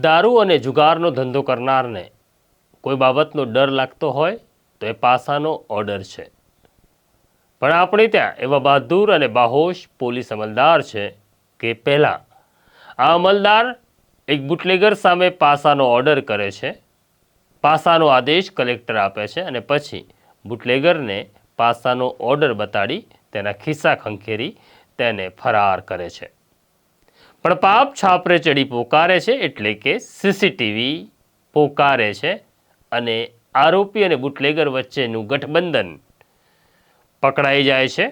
દારૂ અને જુગારનો ધંધો કરનારને કોઈ બાબતનો ડર લાગતો હોય તો એ પાસાનો ઓર્ડર છે. પણ આપણે ત્યાં એવા બહાદુર અને બાહોશ પોલીસ અમલદાર છે કે પહેલાં આ અમલદાર એક બુટલેગર સામે પાસાનો ઓર્ડર કરે છે, પાસાનો આદેશ કલેક્ટર આપે છે અને પછી બુટલેગરને પાસાનો ઓર્ડર બતાડી તેના ખિસ્સા ખંખેરી તેને ફરાર કરે છે. પણ પાપ છાપરે ચડી પોકારે છે એટલે કે સીસીટીવી પોકારે છે અને આરોપી અને બુટલેગર વચ્ચેનું ગઠબંધન પકડાઈ જાય છે.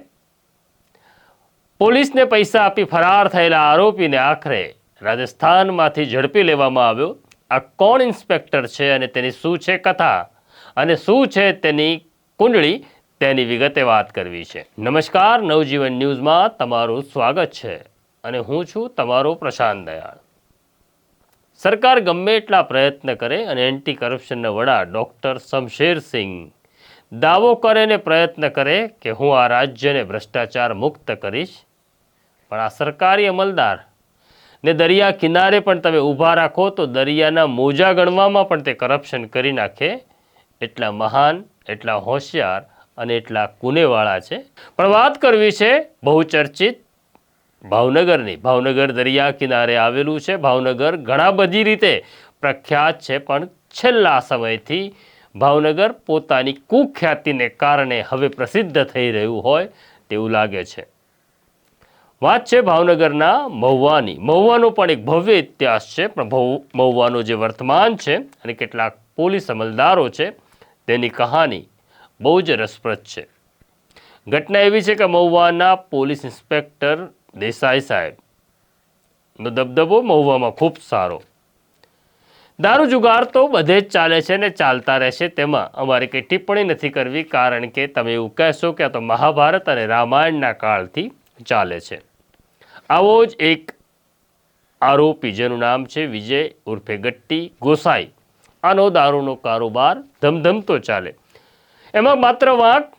પોલીસને પૈસા આપી ફરાર થયેલા આરોપીને આખરે રાજસ્થાનમાંથી ઝડપી લેવામાં આવ્યો. આ કોણ ઇન્સ્પેક્ટર છે અને તેની શું છે કથા? અને શું છે તેની કુંડળી? તેની વિગતે વાત કરવી છે. નમસ્કાર, નવજીવન ન્યૂઝમાં તમારું સ્વાગત છે. અને હું છું તમારો પ્રશાંત દયાળ. સરકાર ગમે એટલા પ્રયત્ન કરે અને એન્ટી કરપ્શનના વડા ડૉક્ટર શમશેરસિંહ દાવો કરે ને પ્રયત્ન કરે કે હું આ રાજ્યને ભ્રષ્ટાચાર મુક્ત કરીશ. પણ આ સરકારી અમલદાર ને દરિયા કિનારે પણ તમે ઊભા રાખો તો દરિયાના મોજા ગણવામાં પણ તે કરપ્શન કરી નાખે. એટલા મહાન, એટલા હોશિયાર અને એટલા કુનેવાળા છે. પણ વાત કરવી છે બહુચર્ચિત ભાવનગરની, ભાવનગર દરિયા કિનારે આવેલું છે. ભાવનગર ઘણા બધી રીતે પ્રખ્યાત છે, પણ છેલ્લા સમયથી ભાવનગર પોતાની કુખ્યાતિને કારણે હવે પ્રસિદ્ધ થઈ રહ્યું હોય તેવું લાગે છે. વાત છે ભાવનગરના મહુવાની. મહુવાનો પણ એક ભવ્ય ઇતિહાસ છે, પણ મહુવાનો જે વર્તમાન છે અને કેટલાક પોલીસ અમલદારો છે, તેની કહાની બહુ જ રસપ્રદ છે. ઘટના એવી છે કે મહુવાના પોલીસ ઇન્સ્પેક્ટર દેસાઈ સાહેબનો દબદબો મહુવામાં ખૂબ સારો. દારૂ જુગાર તો બધે જ ચાલે છે ને ચાલતા રહેશે તેમાં. અમારે કંઈ ટિપ્પણી નથી કરવી કારણ કે તમે એવું કહેશો કે આ તો મહાભારત અને રામાયણના કાળથી ચાલે છે. આવો જ એક આરોપી જેનું નામ છે વિજય ઉર્ફે ગટ્ટી ગોસાઈ. આનો દારૂનો કારોબાર ધમધમતો ચાલે. એમાં માત્ર વાંક.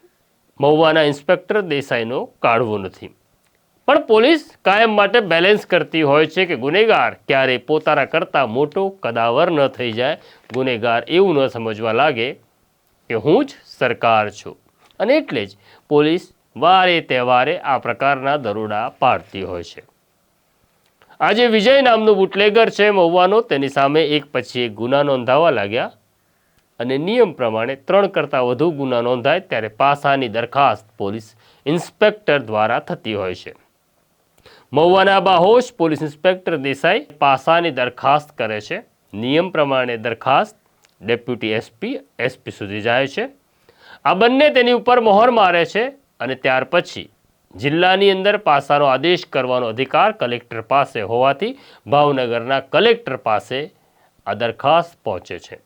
મહુવાના ઇન્સ્પેક્ટર દેસાઈનો કાઢવો નથી. પણ પોલીસ કાયમ માટે બેલેન્સ કરતી હોય છે કે ગુનેગાર ક્યારેય પોતાના કરતાં મોટો કદાવર ન થઈ જાય. ગુનેગાર એવું ન સમજવા લાગે કે હું જ સરકાર છું. અને એટલે જ પોલીસ વારે તહેવારે આ પ્રકારના દરોડા પાડતી હોય છે. આજે વિજય નામનું બુટલેગર છે મહુવાનો તેની સામે એક પછી એક ગુના નોંધાવા લાગ્યા. અને નિયમ પ્રમાણે ત્રણ કરતાં વધુ ગુના નોંધાય ત્યારે પાસાની દરખાસ્ત પોલીસ ઇન્સ્પેક્ટર દ્વારા થતી હોય છે. મહુવાના બાહોશ પોલીસ ઇન્સ્પેક્ટર દેસાઈ પાસાની દરખાસ્ત કરે છે. નિયમ પ્રમાણે દરખાસ્ત ડેપ્યુટી એસપી એસપી સુધી જાય છે. આ બંને તેની ઉપર મોહર મારે છે અને ત્યાર પછી જિલ્લાની અંદર પાસાનો આદેશ કરવાનો અધિકાર કલેક્ટર પાસે હોવાથી ભાવનગરના કલેક્ટર પાસે આ દરખાસ્ત પહોંચે છે.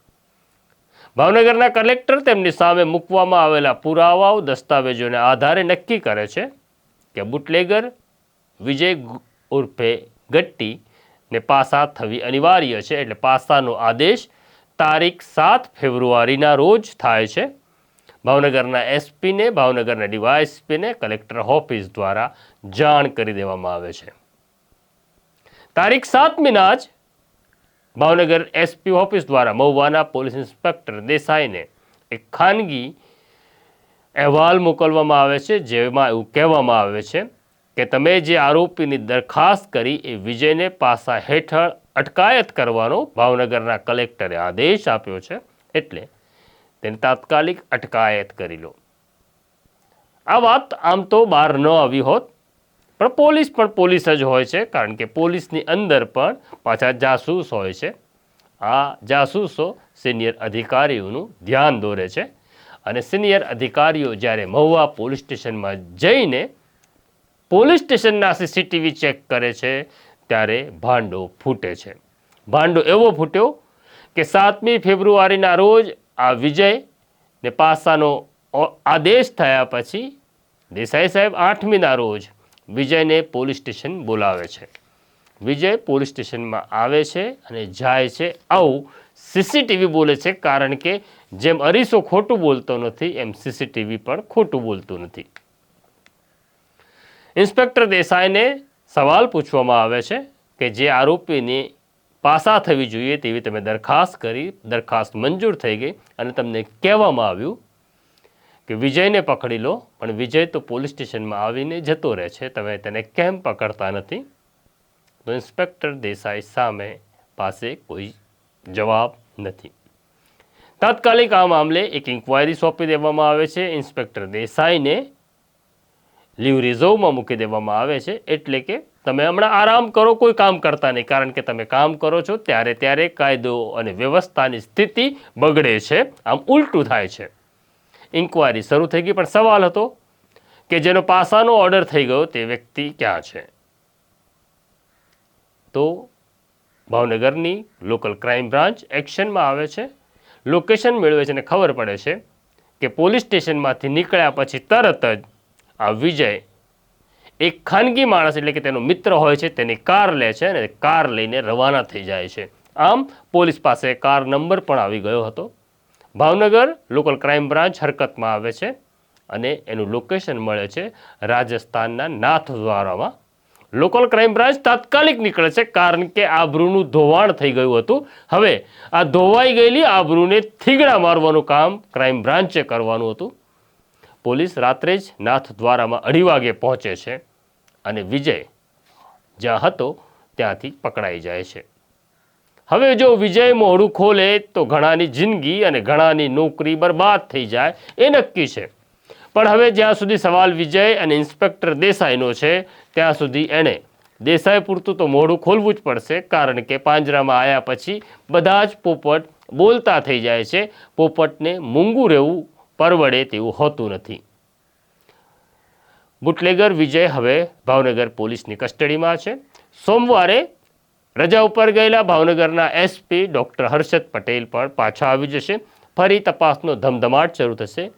ભાવનગરના કલેક્ટર તેમની સામે મૂકવામાં આવેલા પુરાવાઓ, દસ્તાવેજોને આધારે નક્કી કરે છે કે બુટલેગર વિજય ઉર્ફે ગટ્ટી ને પાસા થવી અનિવાર્ય છે. એટલે પાસાનો આદેશ તારીખ સાત ફેબ્રુઆરીના રોજ થાય છે. ભાવનગરના એસપીને, ભાવનગરના ડીવાયએસપીને કલેક્ટર ઓફિસ દ્વારા જાણ કરી દેવામાં આવે છે. તારીખ સાતમીના જ ભાવનગર એસપી ઓફિસ દ્વારા મહુવાના પોલીસ ઇન્સ્પેક્ટર દેસાઈને એક ખાનગી અહેવાલ મોકલવામાં આવે છે, જેમાં એવું કહેવામાં આવે છે કે તમે જે આરોપીની દરખાસ્ત કરી એ વિજયને પાસા હેઠળ અટકાયત કરવાનો ભાવનગરના કલેક્ટરે આદેશ આપ્યો છે એટલે તેને તાત્કાલિક અટકાયત કરી લો. આ વાત આમ તો બહાર ન આવી હોત, પણ પોલીસ પણ પોલીસ જ હોય છે, કારણ કે પોલીસની અંદર પણ પાછા જાસૂસ હોય છે. આ જાસૂસો સિનિયર અધિકારીઓનું ધ્યાન દોરે છે અને સિનિયર અધિકારીઓ જ્યારે મહુવા પોલીસ સ્ટેશનમાં જઈને પોલીસ સ્ટેશનના સીસીટીવી ચેક કરે છે ત્યારે ભાંડો ફૂટે છે. ભાંડો એવો ફૂટ્યો કે સાતમી ફેબ્રુઆરીના રોજ આ વિજય ને પાસાનો આદેશ થયા પછી દેસાઈ સાહેબ આઠમીના રોજ વિજયને પોલીસ સ્ટેશન બોલાવે છે. વિજય પોલીસ સ્ટેશનમાં આવે છે અને જાય છે. આવું સીસીટીવી બોલે છે કારણ કે જેમ અરીસો ખોટું બોલતો નથી, એમ સીસીટીવી પણ ખોટું બોલતું નથી. ઇન્સ્પેક્ટર દેસાઈને સવાલ પૂછવામાં આવે છે કે જે આરોપીની પાસા થવી જોઈએ તેવી તમે દરખાસ્ત કરી, દરખાસ્ત મંજૂર થઈ ગઈ અને તમને કહેવામાં આવ્યું કે વિજયને પકડી લો, પણ વિજય તો પોલીસ સ્ટેશનમાં આવીને જતો રહે છે, તમે તેને કેમ પકડતા નથી? તો ઇન્સ્પેક્ટર દેસાઈ સામે પાસે કોઈ જવાબ નથી. તાત્કાલિક આ મામલે એક ઇન્કવાયરી સોંપી દેવામાં આવે છે. ઇન્સ્પેક્ટર દેસાઈને લીવ રિઝર્વમાં મૂકી દેવામાં આવે છે, એટલે કે તમે હમણાં આરામ કરો, કોઈ કામ કરતા નહીં. કારણ કે તમે કામ કરો છો, ત્યારે ત્યારે કાયદો અને વ્યવસ્થાની સ્થિતિ બગડે છે. આમ ઉલટું થાય છે. ઇન્કવાયરી શરૂ થઈ ગઈ, પણ સવાલ હતો કે જેનો પાસાનો ઓર્ડર થઈ ગયો, તે વ્યક્તિ ક્યાં છે? તો ભાવનગરની લોકલ ક્રાઇમ બ્રાન્ચ એક્શનમાં આવે છે. લોકેશન મેળવે છે અને ખબર પડે છે કે પોલીસ સ્ટેશનમાંથી નીકળ્યા પછી તરત જ આ વિજય એક ખાનગી માણસ એટલે કે તેનો મિત્ર હોય છે, તેની કાર લે છે અને કાર લઈને રવાના થઈ જાય છે. આમ પોલીસ પાસે કાર નંબર પણ આવી ગયો હતો. ભાવનગર લોકલ ક્રાઇમ બ્રાન્ચ હરકતમાં આવે છે અને એનું લોકેશન મળે છે રાજસ્થાનના નાથદ્વારામાં. લોકલ ક્રાઇમ બ્રાન્ચ તાત્કાલિક નીકળે છે કારણ કે આબરૂનું ધોવાણ થઈ ગયું હતું. હવે આ ધોવાઈ ગયેલી આબરૂને થીગડા મારવાનું કામ ક્રાઇમ બ્રાન્ચે કરવાનું હતું. પોલીસ રાત્રે જ નાથદ્વારામાં અઢી વાગે પહોંચે છે અને વિજય જ્યાં હતો ત્યાંથી પકડાઈ જાય છે. હવે જો વિજય મોઢું ખોલે તો ઘણાની જિંદગી અને ઘણાની નોકરી બરબાદ થઈ જાય એ નક્કી છે. પણ હવે જ્યાં સુધી સવાલ વિજય અને ઇન્સ્પેક્ટર દેસાઈનો છે, ત્યાં સુધી એણે દેસાઈ પૂરતું તો મોઢું ખોલવું જ પડશે, કારણ કે પાંજરામાં આવ્યા પછી બધા જ પોપટ બોલતા થઈ જાય છે. પોપટને મૂંગું રહેવું પરવડે તેવું હોતું નથી. બુટલેગર વિજય હવે ભાવનગર પોલીસની કસ્ટડીમાં છે. સોમવારે રજા ઉપર ગયેલા ભાવનગરના એસપી ડૉક્ટર હર્ષદ પટેલ પણ પાછા આવી જશે. ફરી તપાસનો ધમધમાટ શરૂ થશે.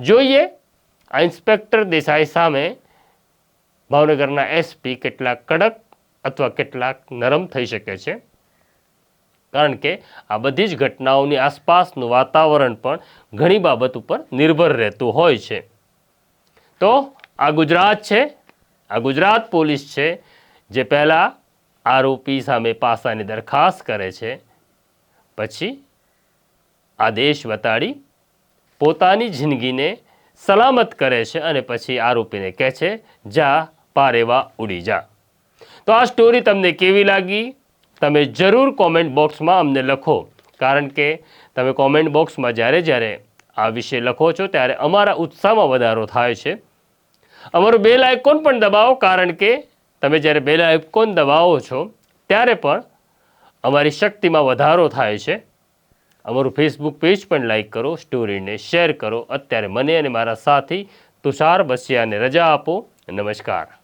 જોઈએ, આ ઇન્સ્પેક્ટર દેસાઈ સામે ભાવનગરના એસપી કેટલાક કડક અથવા કેટલાક નરમ થઈ શકે છે. કારણ કે આ બધી જ ઘટનાઓની આસપાસનું વાતાવરણ પણ ઘણી બાબત ઉપર નિર્ભર રહેતું હોય છે. તો આ ગુજરાત છે, આ ગુજરાત પોલીસ છે, જે પહેલાં આરોપી સામે પાસાની દરખાસ્ત કરે છે. પછી આદેશ વતાડી પોતાની જિંદગીને સલામત કરે છે અને પછી આરોપીને કહે છે, જા, પારેવા ઉડી જા. તો આ સ્ટોરી તમને કેવી લાગી? તમે જરૂર કોમેન્ટ બોક્સમાં અમને લખો. કારણ કે તમે કોમેન્ટ બોક્સમાં જ્યારે જ્યારે આ વિશે લખો છો, ત્યારે અમારા ઉત્સાહમાં વધારો થાય છે. અમારું બેલ આઇકોન પણ દબાવો, કારણ કે તમે જ્યારે બેલ આઇકોન દબાવો છો, ત્યારે પણ અમારી શક્તિમાં વધારો થાય છે. અમારું ફેસબુક પેજ પણ લાઈક કરો સ્ટોરીને શેર કરો. અત્યારે મને અને મારા સાથી તુષાર બસિયાને રજા આપો. નમસ્કાર.